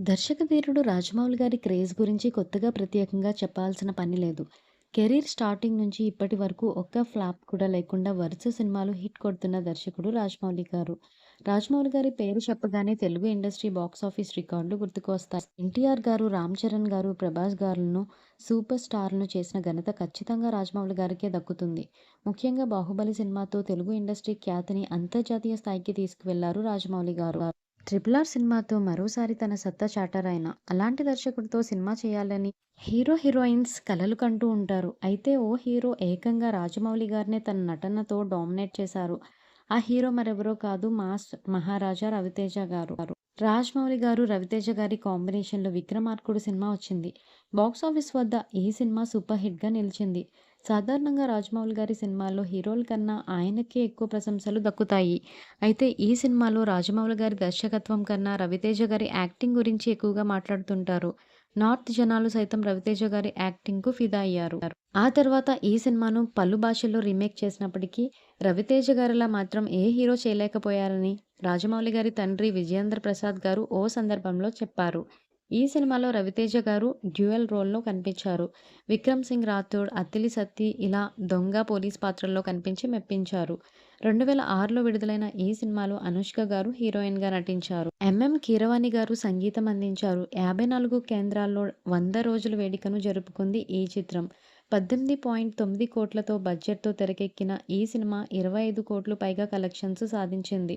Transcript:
దర్శకధీరుడు రాజమౌళి గారి క్రేజ్ గురించి కొత్తగా ప్రత్యేకంగా చెప్పాల్సిన పని లేదు. కెరీర్ స్టార్టింగ్ నుంచి ఇప్పటి వరకు ఒక్క ఫ్లాప్ కూడా లేకుండా వరుస సినిమాలు హిట్ కొడుతున్న దర్శకుడు రాజమౌళి గారు. రాజమౌళి గారి పేరు చెప్పగానే తెలుగు ఇండస్ట్రీ బాక్సాఫీస్ రికార్డులు గుర్తుకొస్తాయి. ఎన్టీఆర్ గారు, రామ్ చరణ్ గారు, ప్రభాస్ గారులను సూపర్ స్టార్లను చేసిన ఘనత ఖచ్చితంగా రాజమౌళి గారికే దక్కుతుంది. ముఖ్యంగా 'బాహుబలి' సినిమాతో తెలుగు ఇండస్ట్రీ ఖ్యాతిని అంతర్జాతీయ స్థాయికి తీసుకువెళ్ళారు రాజమౌళి గారు. 'ట్రిపుల్ ఆర్' సినిమాతో మరోసారి తన సత్తా చాటారాయన. అలాంటి దర్శకుడితో సినిమా చేయాలని హీరో, హీరోయిన్స్ కలలు కంటూ ఉంటారు. అయితే ఓ హీరో ఏకంగా రాజమౌళి గారినే తన నటనతో డామినేట్ చేశారు. ఆ హీరో మరెవరో కాదు మాస్ మహారాజా రవితేజ గారు. రాజమౌళి గారు, రవితేజ గారి కాంబినేషన్లో 'విక్రమార్కుడు' సినిమా వచ్చింది. బాక్సాఫీస్ వద్ద ఈ సినిమా సూపర్ హిట్గా నిలిచింది. సాధారణంగా రాజమౌళి గారి సినిమాల్లో హీరోల కన్నా ఆయనకే ఎక్కువ ప్రశంసలు దక్కుతాయి. అయితే ఈ సినిమాలో రాజమౌళి గారి దర్శకత్వం కన్నా రవితేజ గారి యాక్టింగ్ గురించి ఎక్కువగా మాట్లాడుతుంటారు. నార్త్ జనాలు సైతం రవితేజ గారి యాక్టింగ్కు ఫిదా అయ్యారు. ఆ తర్వాత ఈ సినిమాను పలు భాషల్లో రీమేక్ చేసినప్పటికీ రవితేజ గారిలా మాత్రం ఏ హీరో చేయలేకపోయారని రాజమౌళి గారి తండ్రి విజయేంద్ర ప్రసాద్ గారు ఓ సందర్భంలో చెప్పారు. ఈ సినిమాలో రవితేజ గారు డ్యూయల్ రోల్లో కనిపించారు. విక్రమ్ సింగ్ రాథోడ్, అత్తిలి సత్తి ఇలా దొంగ, పోలీస్ పాత్రల్లో కనిపించి మెప్పించారు. రెండు వేల ఆరులో విడుదలైన ఈ సినిమాలో అనుష్క గారు హీరోయిన్గా నటించారు. ఎంఎం కీరవాణి గారు సంగీతం అందించారు. యాభై నాలుగు కేంద్రాల్లో వంద రోజుల వేడుకను జరుపుకుంది ఈ చిత్రం. పద్దెనిమిది పాయింట్ తొమ్మిది కోట్లతో బడ్జెట్తో తెరకెక్కిన ఈ సినిమా ఇరవై ఐదు కోట్లు పైగా కలెక్షన్స్ సాధించింది.